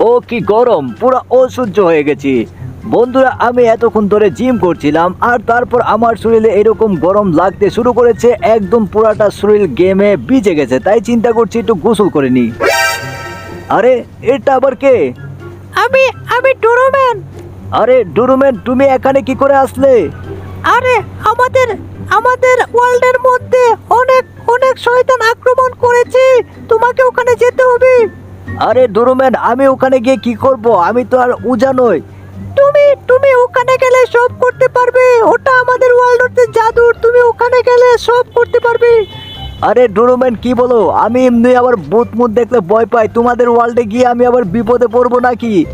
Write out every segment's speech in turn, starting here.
ও কি গরম পুরো অসহ্য হয়ে গেছি। বন্ধুরা আমি এতক্ষণ ধরে জিম করছিলাম আর তারপর আমার শরীরে এরকম গরম লাগতে শুরু করেছে একদম পুরাটা শরীর গেমে ভিজে গেছে তাই চিন্তা করছি একটু গোসল করে নি আরে এটা আবার কে? আমি আমি ডোরোম্যান। আরে ডুরুমেন তুমি এখানে কি করে আসলে? আরে আমাদের আমাদের ওয়ার্ল্ডের মধ্যে অনেক অনেক শয়তান আক্রমণ করেছে তোমাকে ওখানে যেতে হবে। আরে ডুরুমেন আমি ওখানে গিয়ে কি করব? আমি তো আর উজা নই। তুমি তুমি ওখানে গেলে সব করতে পারবে। ওটা আমাদের ওয়ার্ল্ড হচ্ছে জাদুর। তুমি ওখানে গেলে সব করতে পারবে। আরে ডুরুমেন কি বলো? আমি এমনি আবার ভূত মুত দেখলে ভয় পাই। তোমাদের ওয়ার্ল্ডে গিয়ে আমি আবার বিপদে পড়ব নাকি?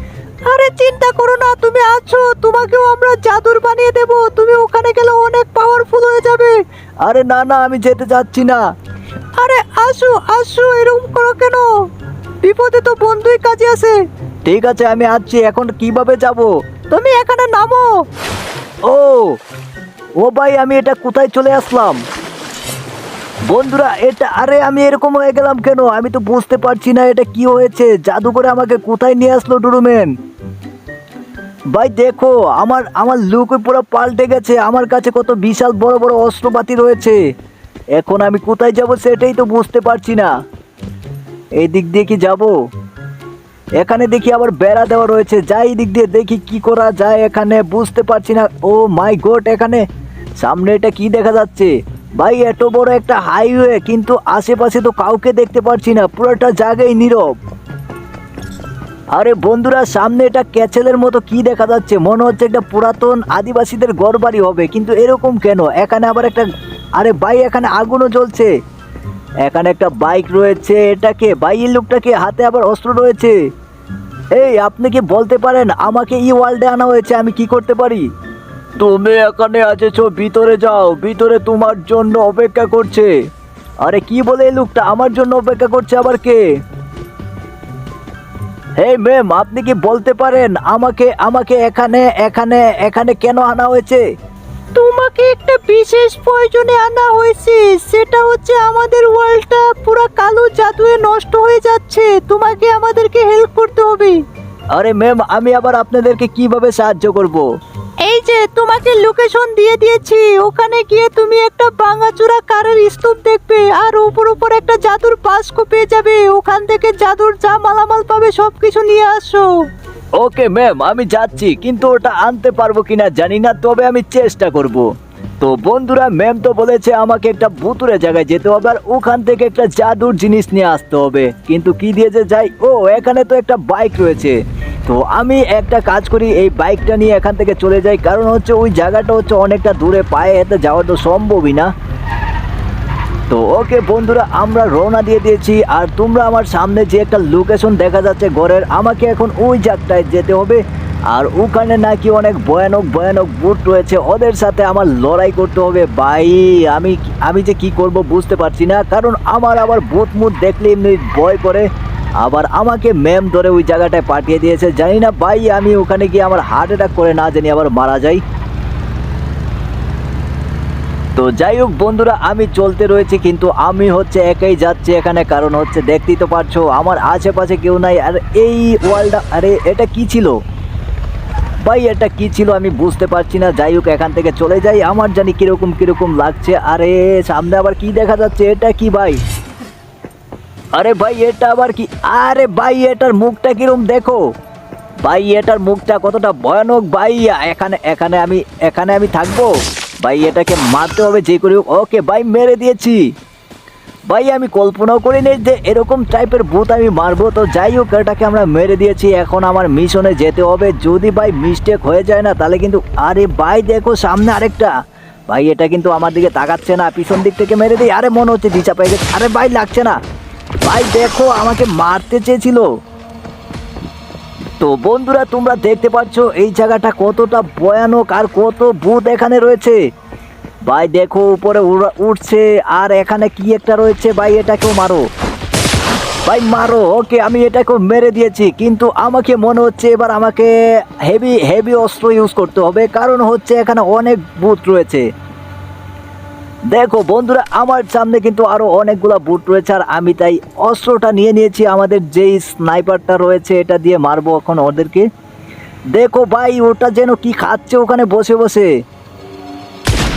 আরে চিন্তা করো না, তুমি আছো। তোমাকেও আমরা জাদুর বানিয়ে দেব। তুমি ওখানে গেলে অনেক পাওয়ারফুল হয়ে যাবে। আরে না না, আমি যেতে চাচ্ছি না। আরে আসো আসো, এরকম করো কেন? বিপদে তো বন্ধুই কাজে আছে। ঠিক আছে আমি আসছি এখন কীভাবে যাব? তুমি এখানে নামো। ও ও ভাই আমি এটা কোথায় চলে আসলাম? বন্ধুরা এটা আরে আমি এরকম হয়ে গেলাম কেন? আমি তো বুঝতে পারছি না এটা কি হয়েছে। জাদু করে আমাকে কোথায় নিয়ে আসলো ডুরুমেন? ভাই দেখো আমার আমার লুক পুরো পাল্টে গেছে। আমার কাছে কত বিশাল বড় বড় অস্ত্রপাতি রয়েছে। এখন আমি কোথায় যাব সেটাই তো বুঝতে পারছি না। এই দিক দিয়ে কি যাব? এখানে দেখি আবার বেড়া দেওয়া রয়েছে। যাই দিক দিয়ে দেখি কি করা যায় এখানে, বুঝতে পারছি না। ও মাই গড, এখানে। সামনে এটা কি দেখা যাচ্ছে? ভাই, এত বড় একটা হাইওয়ে, কিন্তু আশেপাশে তো কাউকে দেখতে পাচ্ছি না। পুরোটা জায়গায় নীরব। আরে বন্ধুরা, সামনে এটা ক্যাচেলের মতো কি দেখা যাচ্ছে? মনে হচ্ছে একটা পুরাতন আদিবাসীদের ঘরবাড়ি হবে, কিন্তু এরকম কেন? এখানে আবার একটা আরে ভাই, এখানে আগুনও জ্বলছে। এখানে একটা বাইক রয়েছে, এটাকে বাইয়ের লোকটাকে হাতে আবার অস্ত্র রয়েছে। এই, আপনি কি বলতে পারেন, আমাকে ই ওয়ার্ল্ডে আনা হয়েছে, আমি কি করতে পারি? তুমি এখানে আছেছো ভিতরে যাও, ভিতরে তোমার জন্য অপেক্ষা করছে। আরে, কি বলে এই লোকটা, আমার জন্য অপেক্ষা করছে আবার কে? এই ম্যাম, আপনি কি বলতে পারেন, আমাকে আমাকে এখানে এখানে এখানে কেন আনা হয়েছে? তোমাকে একটা বিশেষ প্রয়োজনে আনা হয়েছে। সেটা হচ্ছে আমাদের ওয়ার্ল্ডটা পুরো কালো জাদুয়ে নষ্ট হয়ে যাচ্ছে। তোমাকে আমাদেরকে হেল্প করতে হবে। আরে ম্যাম আমি আবার আপনাদেরকে কীভাবে সাহায্য করব? এই যে তোমাকে লোকেশন দিয়ে দিয়েছি। ওখানে গিয়ে তুমি একটা ভাঙাচোরা কারের স্তূপ দেখবে আর উপর উপর একটা জাদুর বাস্ক পেয়ে যাবে। ওখান থেকে জাদুর যা মালামাল পাবে সব কিছু নিয়ে আসো। ওকে ম্যাম আমি যাচ্ছি, কিন্তু ওটা আনতে পারব কিনা জানি না, তবে আমি চেষ্টা করব। তো বন্ধুরা ম্যাম তো বলেছে আমাকে একটা ভুতুরে জায়গায় যেতে হবে, আর ওখান থেকে একটা জাদুর জিনিস নিয়ে আসতে হবে। কিন্তু কি দিয়ে যে যাই? ও, এখানে তো একটা বাইক রয়েছে। তো আমি একটা কাজ করি, এই বাইকটা নিয়ে এখান থেকে চলে যাই, কারণ হচ্ছে ওই জায়গাটা হচ্ছে অনেকটা দূরে, পায়ে হেঁটে যাওয়া তো সম্ভবই না। তো ওকে বন্ধুরা, আমরা রওনা দিয়ে দিয়েছি। আর তোমরা আমার সামনে যে একটা লোকেশন দেখা যাচ্ছে ঘরের, আমাকে এখন ওই জায়গাটায় যেতে হবে। আর ওখানে নাকি অনেক ভয়ানক ভয়ানক বুট রয়েছে। ওদের সাথে আমার লড়াই করতে হবে। ভাই, আমি আমি যে কি করব বুঝতে পারছি না। কারণ আমার আবার বুট মুট দেখলে এমনি ভয় করে। আবার আমাকে ম্যাম ধরে ওই জায়গাটায় পাঠিয়ে দিয়েছে। জানি না ভাই, আমি ওখানে গিয়ে আমার হার্ট অ্যাটাক করে না জানি আবার মারা যাই। তো যাই হোক বন্ধুরা, আমি চলতে রয়েছি, কিন্তু আমি হচ্ছে একাই যাচ্ছি এখানে। কারণ হচ্ছে দেখতেই তো পারছ, আমার আশেপাশে কেউ নাই। আর এই ওয়ার্ল্ড আরে এটা কি ছিল? ভাই, এটা কি ছিল আমি বুঝতে পারছি না। যাই হোক, এখান থেকে চলে যাই। আমার জানি কীরকম কীরকম লাগছে। আরে, সামনে আবার কি দেখা যাচ্ছে? এটা কি ভাই? আরে ভাই, এটা আবার কি? আরে ভাই, এটার মুখটা কিরম দেখো? ভাই, এটার মুখটা কতটা ভয়ানক ভাই। এখানে এখানে আমি এখানে আমি থাকব? ভাই, এটাকে মারতে হবে, যে করে। ওকে ভাই, মেরে দিয়েছি। ভাই, আমি কল্পনাও করিনি যে এরকম টাইপের ভূত আমি মারবো। তো যাই হোক, এটাকে আমরা মেরে দিয়েছি। এখন আমার মিশনে যেতে হবে। যদি ভাই মিস্টেক হয়ে যায় না, তাহলে কিন্তু আরে ভাই, দেখো সামনে আরেকটা। ভাই, এটা কিন্তু আমার দিকে তাকাচ্ছে না। পিছন দিক থেকে মেরে দিই। আরে মনে হচ্ছে দিশা পেয়ে গেছে। আরে ভাই, লাগছে না। ভাই, দেখো, আমাকে মারতে চেয়েছিল। তো বন্ধুরা, তোমরা দেখতে পাচ্ছ এই জায়গাটা কতটা ভয়ানক আর কত ভূত এখানে রয়েছে। ভাই, দেখো, উপরে উঠছে আর এখানে কি একটা রয়েছে? ভাই, এটাকেও মারো। ভাই, মারো, ওকে, আমি এটাকেও মেরে দিয়েছি, কিন্তু আমাকে মনে হচ্ছে এবার আমাকে হেভি হেভি অস্ত্র ইউজ করতে হবে, কারণ হচ্ছে এখানে অনেক ভূত রয়েছে। দেখো বন্ধুরা, আমার সামনে কিন্তু আরও অনেকগুলো বুট রয়েছে আর আমি তাই অস্ত্রটা নিয়ে নিয়েছি। আমাদের যেই স্নাইপারটা রয়েছে, এটা দিয়ে মারবো এখন ওদেরকে। দেখো ভাই, ওটা যেন কি খাচ্ছে ওখানে বসে বসে।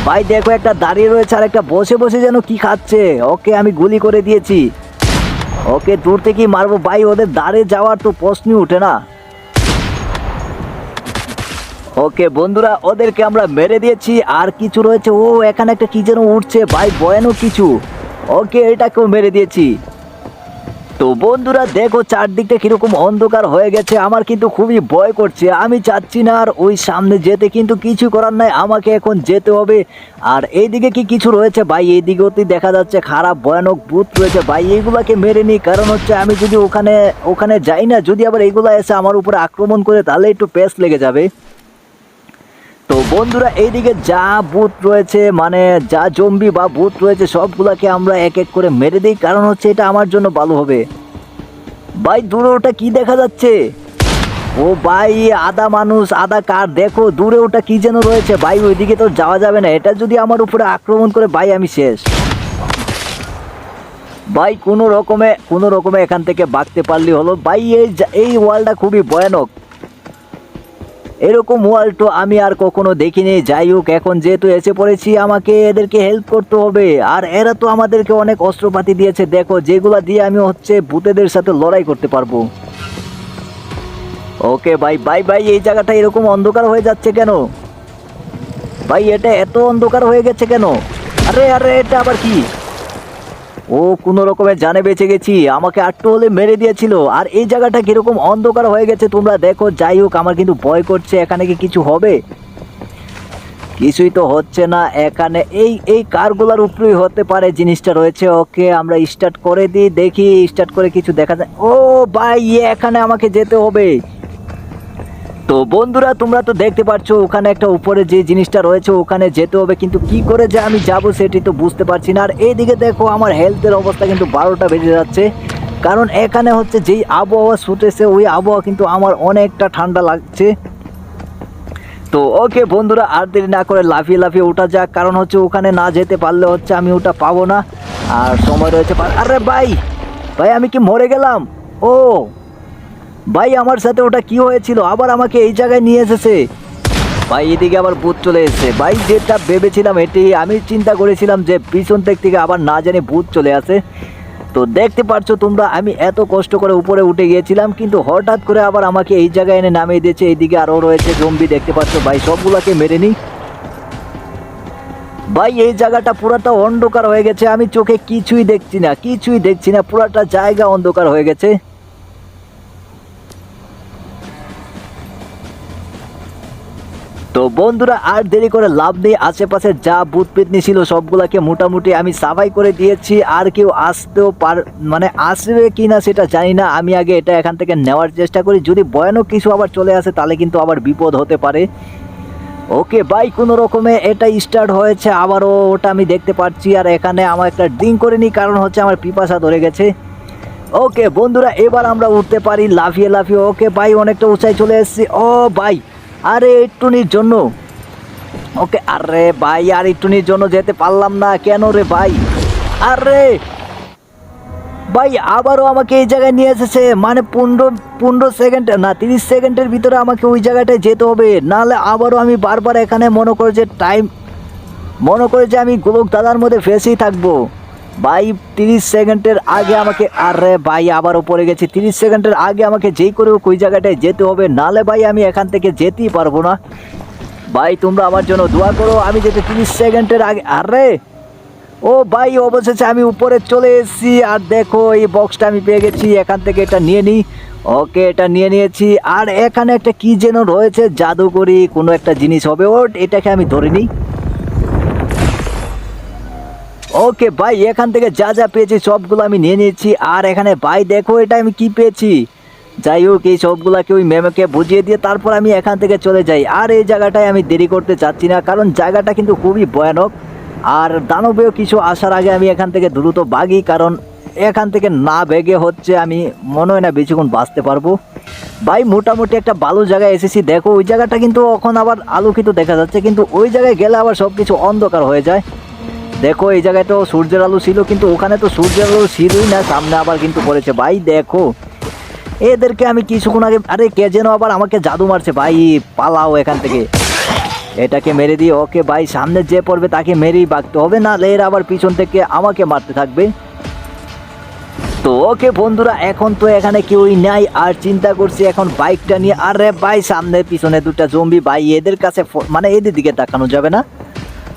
ভাই, দেখো একটা দাঁড়িয়ে রয়েছে আর একটা বসে বসে যেন কি খাচ্ছে। ওকে আমি গুলি করে দিয়েছি। ওকে দূর থেকেই মারবো। ভাই, ওদের দাঁড়িয়ে যাওয়ার তো প্রশ্নই ওঠে না। ওকে, বন্ধুরা, ওদেরকে আমরা মেরে দিয়েছি, আর কিছু রয়েছে। ও, এখানে একটা কি যেন উঠছে ভাই বয়ানো কিছু। ওকে, এটাকেও মেরে দিয়েছি। তো বন্ধুরা, দেখো, চারদিকটা কীরকম অন্ধকার হয়ে গেছে। আমার কিন্তু খুবই ভয় করছে। আমি চাচ্ছি না আর ওই সামনে যেতে, কিন্তু কিছু করার নাই। আমাকে এখন যেতে হবে। আর এইদিকে কি কিছু রয়েছে? ভাই এইদিকেও তো দেখা যাচ্ছে খারাপ, ভয়ানক ভূত রয়েছে। ভাই, এইগুলাকে মেরে নিই। কারণ হচ্ছে, আমি যদি ওখানে ওখানে যাই না, যদি আবার এইগুলা এসে আমার উপরে আক্রমণ করে, তাহলে একটু পেস লেগে যাবে। তো বন্ধুরা, এইদিকে যা ভূত রয়েছে মানে যা জম্বি বা ভূত রয়েছে, সবগুলাকে আমরা এক এক করে মেরে দিই। কারণ হচ্ছে এটা আমার জন্য ভালো হবে। ভাই, দূরে ওটা কি দেখা যাচ্ছে? ও ভাই আদা মানুষ আদা কার? দেখো, দূরে ওটা কি যেন রয়েছে? ভাই, ওইদিকে তো যাওয়া যাবে না। এটা যদি আমার উপরে আক্রমণ করে, ভাই, আমি শেষ। ভাই, কোনো রকমে কোনো রকমে এখান থেকে বাঁচতে পারলি হলো। ভাই, এই এই ওয়ালটা খুবই ভয়ানক। এরকম ওয়াল তো আমি আর কখনো দেখিনি। যাই হোক এখন যেহেতু এসে পড়েছি, আমাকে এদেরকে হেল্প করতে হবে। আর এরা তো আমাদেরকে অনেক অস্ত্রপাতি দিয়েছে। দেখো, যেগুলো দিয়ে আমি হচ্ছে ভূতেদের সাথে লড়াই করতে পারব। ওকে, ভাই বাই বাই এই জায়গাটা এরকম অন্ধকার হয়ে যাচ্ছে কেন? ভাই, এটা এত অন্ধকার হয়ে গেছে কেন? আরে আরে, এটা আবার কি? ও কোনো রকমে জানে বেঁচে গেছি। আমাকে আটটু হলে মেরে দিয়েছিল। আর এই জায়গাটা কীরকম অন্ধকার হয়ে গেছে তোমরা দেখো। যাই হোক, আমার কিন্তু ভয় করছে। এখানে কি কিছু হবে? কিছুই তো হচ্ছে না এখানে। এই এই কারগুলোর উপরেই হতে পারে জিনিসটা রয়েছে। ওকে, আমরা স্টার্ট করে দিই। দেখি স্টার্ট করে কিছু দেখা যায়। ও ভাই, এখানে আমাকে যেতে হবে। তো বন্ধুরা, তোমরা তো দেখতে পাচ্ছ ওখানে একটা উপরে যে জিনিসটা রয়েছে, ওখানে যেতে হবে, কিন্তু কি করে যে আমি যাব সেটি তো বুঝতে পারছি না। আর এইদিকে দেখো, আমার হেলথের অবস্থা কিন্তু বারোটা বেজে যাচ্ছে। কারণ এখানে হচ্ছে যেই আবহাওয়া ছুটেছে ওই আবহাওয়া কিন্তু আমার অনেকটা ঠান্ডা লাগছে। তো ওকে বন্ধুরা, আর দেরি না করে লাফিয়ে লাফিয়ে ওঠা যাক। কারণ হচ্ছে ওখানে না যেতে পারলে হচ্ছে আমি ওটা পাবো না। আর সময় রয়েছে আরে ভাই ভাই, আমি কি মরে গেলাম? ও ভাই, আমার সাথে ওটা কি হয়েছিল? আবার আমাকে এই জায়গায় নিয়ে এসেছে। ভাই, এদিকে আবার ভূত চলে এসেছে। ভাই, যেটা ভেবেছিলাম এটি আমি চিন্তা করেছিলাম যে পিছন দিক থেকে আবার না জানি ভূত চলে আসে। তো দেখতে পাচ্ছ তোমরা, আমি এত কষ্ট করে উপরে উঠে গিয়েছিলাম, কিন্তু হঠাৎ করে আবার আমাকে এই জায়গায় এনে নামিয়ে দিয়েছে। এইদিকে আরও রয়েছে জম্বি দেখতে পাচ্ছ? ভাই, সবগুলোকে মেরে নিই। ভাই, এই জায়গাটা পুরাটা অন্ধকার হয়ে গেছে। আমি চোখে কিছুই দেখছি না, কিছুই দেখছি না। পুরাটা জায়গা অন্ধকার হয়ে গেছে। তো বন্ধুরা, আর দেরি করে লাভ নেই, আশেপাশে যা ভূত ছিল সবগুলাকে মোটামুটি আমি সাফাই করে দিয়েছি, আর কেউ আসতেও পার মানে আসবে কি না সেটা জানি না, আমি আগে এটা এখান থেকে নেওয়ার চেষ্টা করি, যদি ভয়ানক কিছু আবার চলে আসে তাহলে কিন্তু আবার বিপদ হতে পারে। ওকে বাই কোনো রকমে এটা স্টার্ট হয়েছে, আবারও ওটা আমি দেখতে পাচ্ছি, আর এখানে আমার একটা ড্রিঙ্ক করে নিই, কারণ হচ্ছে আমার পিপাসা ধরে গেছে। ওকে, বন্ধুরা, এবার আমরা উঠতে পারি, লাফিয়ে লাফিয়ে, ওকে বাই অনেকটা উঁচাই চলে এসেছি, ও ভাই আরে, একটুনির জন্য। ওকে, আরে ভাই, আর একটুনির জন্য যেতে পারলাম না। কেন রে ভাই? আরে ভাই, আবারও আমাকে এই জায়গায় নিয়ে এসেছে। মানে পনেরো পনেরো সেকেন্ড না, তিরিশ সেকেন্ডের ভিতরে আমাকে ওই জায়গাটায় যেতে হবে। নাহলে আবারও আমি বারবার এখানে মনে করে যে টাইম মনে করে যে আমি গোলক দাদার মধ্যে ফেসেই থাকব। ভাই, তিরিশ সেকেন্ডের আগে আমাকে, আরে ভাই, আবারও পড়ে গেছি। তিরিশ সেকেন্ডের আগে আমাকে যেই করে হোক ওই জায়গাটায় যেতে হবে। নাহলে ভাই, আমি এখান থেকে যেতেই পারব না। ভাই, তোমরা আমার জন্য দোয়া করো, আমি যেতে তিরিশ সেকেন্ডের আগে, আরে! ও ভাই, অবশেষে আমি উপরে চলে এসেছি, আর দেখো, এই বক্সটা আমি পেয়ে গেছি, এখান থেকে এটা নিয়ে নিই। ওকে, এটা নিয়ে নিয়েছি, আর এখানে একটা কি যেন রয়েছে, জাদুকরি, কোনো একটা জিনিস হবে, ওট, এটাকে আমি ধরে নিই। ওকে ভাই এখান থেকে যা যা পেয়েছি, সবগুলো আমি নিয়ে নিয়েছি। আর এখানে ভাই দেখো এটা আমি কি পেয়েছি। যাই হোক, এই সবগুলাকে ওই ম্যামকে বুঝিয়ে দিয়ে তারপর আমি এখান থেকে চলে যাই। আর এই জায়গাটায় আমি দেরি করতে চাচ্ছি না, কারণ জায়গাটা কিন্তু খুবই ভয়ানক। আর দানবেও কিছু আসার আগে আমি এখান থেকে দ্রুত ভাগি কারণ এখান থেকে না বেগে হচ্ছে, আমি মনে হয় না বেশিক্ষণ বাঁচতে পারব। ভাই মোটামুটি একটা ভালো জায়গায় এসেছি। দেখো, ওই জায়গাটা কিন্তু এখন আবার আলোকিত দেখা যাচ্ছে, কিন্তু ওই জায়গায় গেলে আবার সব কিছু অন্ধকার হয়ে যায়। দেখো, এই জায়গায় তো সূর্যের আলো ছিল, কিন্তু ওখানে তো সূর্যের আলো ছিলই না, সামনে আবার কিন্তু পড়েছে। ভাই, দেখো, এদেরকে আমি কিছুক্ষণ আগে, আরে কে যেন আবার আমাকে জাদু মারছে, ভাই, পালাও এখান থেকে। এটাকে মেরে দিয়ে ওকে, ভাই, সামনে যে পড়বে তাকে মেরেই বাগতে হবে না এর আবার পিছন থেকে আমাকে মারতে থাকবে। তো ওকে, বন্ধুরা, এখন তো এখানে কেউই নাই, আর চিন্তা করছি এখন বাইকটা নিয়ে, আরে ভাই, সামনে পিছনে দুটা জম্বি ভাই, এদের কাছে মানে এদের দিকে তাকানো যাবে না।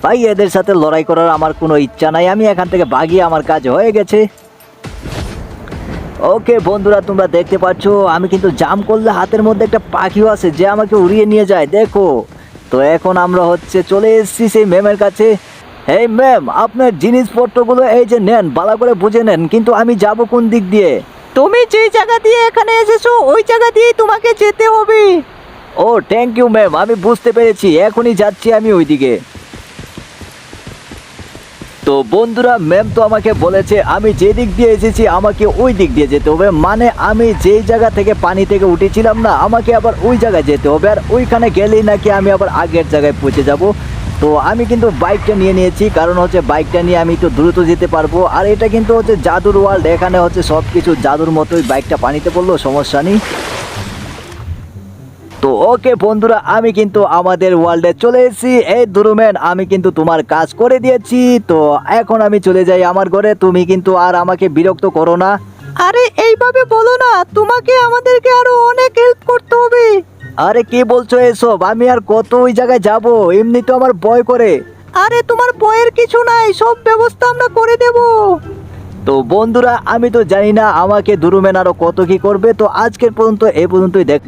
ভাই এদের সাথে লড়াই করার আমার কোনো ইচ্ছা নাই। আমি এখান থেকে ভাগিয়ে আমার কাজ হয়ে গেছে। ওকে বন্ধুরা তোমরা দেখতে পাচ্ছ আমি কিন্তু জাম করলে হাতের মধ্যে একটা পাখিও আছে যে আমাকে উড়িয়ে নিয়ে যায়। দেখো তো এখন আমরা হচ্ছে চলে এসেছি সেই ম্যামের কাছে। এই ম্যাম আপনার জিনিসপত্রগুলো এই যে নেন ভালো করে বুঝে নেন কিন্তু আমি যাব কোন দিক দিয়ে? তুমি যে জায়গা দিয়ে এখানে এসেছ ওই জায়গা দিয়েই তোমাকে যেতে হবে। ও থ্যাংক ইউ ম্যাম আমি বুঝতে পেরেছি এখনই যাচ্ছি আমি ওইদিকে। তো বন্ধুরা ম্যাম তো আমাকে বলেছে, আমি যে দিক দিয়ে এসেছি, আমাকে ওই দিক দিয়ে যেতে হবে। মানে আমি যেই জায়গা থেকে পানি থেকে উঠেছিলাম না, আমাকে আবার ওই জায়গায় যেতে হবে। আর ওইখানে গেলেই নাকি আমি আবার আগের জায়গায় পৌঁছে যাব। তো আমি কিন্তু বাইকটা নিয়ে নিয়েছি, কারণ হচ্ছে বাইকটা নিয়ে আমি তো দ্রুত যেতে পারব। আর এটা কিন্তু হচ্ছে জাদুর ওয়ার্ল্ড এখানে হচ্ছে সব কিছু জাদুর মতোই বাইকটা পানিতে পড়ল, সমস্যা নেই। ওকে বন্ধুরা আমি কিন্তু আমাদের ওয়ার্ল্ডে চলে এসেছি। এই দুরুমেন আমি কিন্তু তোমার কাজ করে দিয়েছি। তো এখন আমি চলে যাই আমার ঘরে। তুমি কিন্তু আর আমাকে বিরক্ত করো না। আরে এইভাবে বলো না তোমাকে আমাদেরকে আরও অনেক হেল্প করতে হবে। আরে কি বলছো এসব? আমি আর কত ওই জায়গায় যাব? এমনি তো আমার ভয় করে। আরে তোমার বইয়ের কিছু নাই সব ব্যবস্থা আমরা করে দেব। তো বন্ধুরা আমি তো জানি না আমাকে দুরুমেন আরও কত কি করবে। তো আজকের পর্যন্ত এই পর্যন্তই দেখ